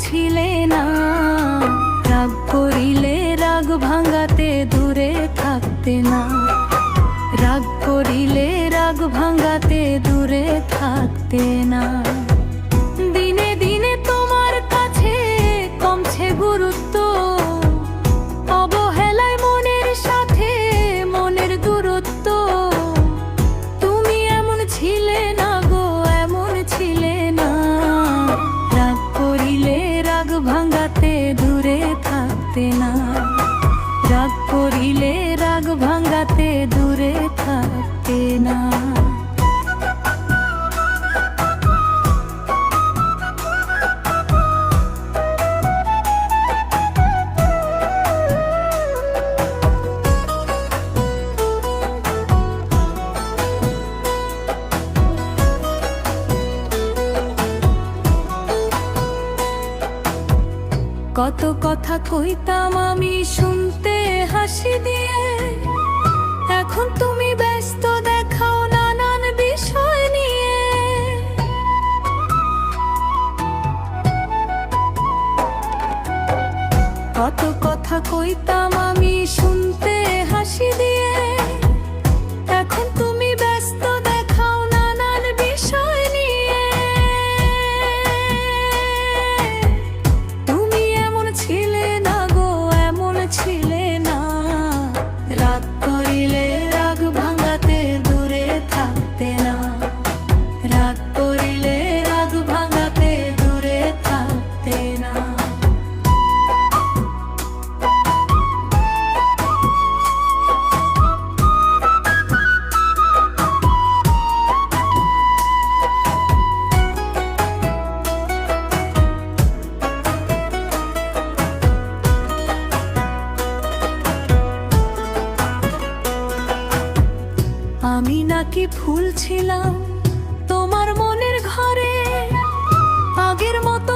ছিলে না। রাগ করিলে রাগ ভাঙাতে দূরে থাকতে না। রাগ করিলে রাগ ভাঙাতে দূরে থাকতে না। কত কথা কইতাম আমি শুনতে হাসি দিয়ে। এখন তুমি ব্যস্ত, দেখাও নানান বিষয় নিয়ে। কত কথা কইতাম আমি শুনতে হাসি দিয়ে। ফুল ছিলাম তোমার মনের ঘরে আগের মতো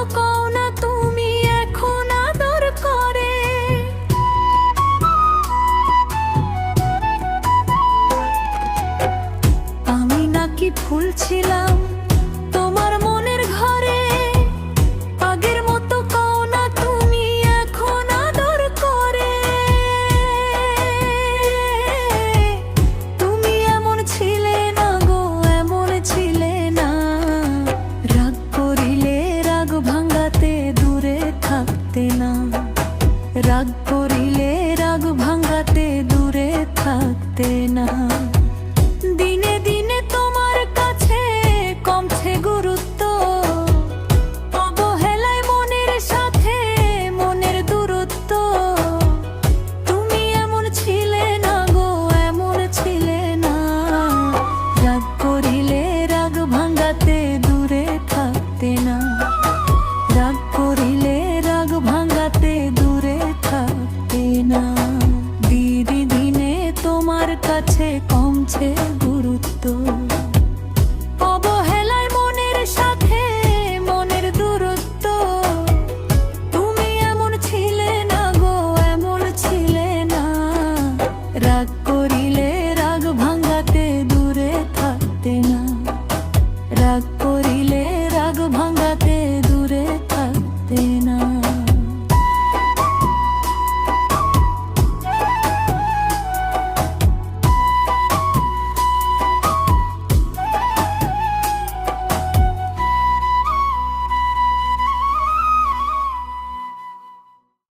কাছে কমছে গুরুত্ব।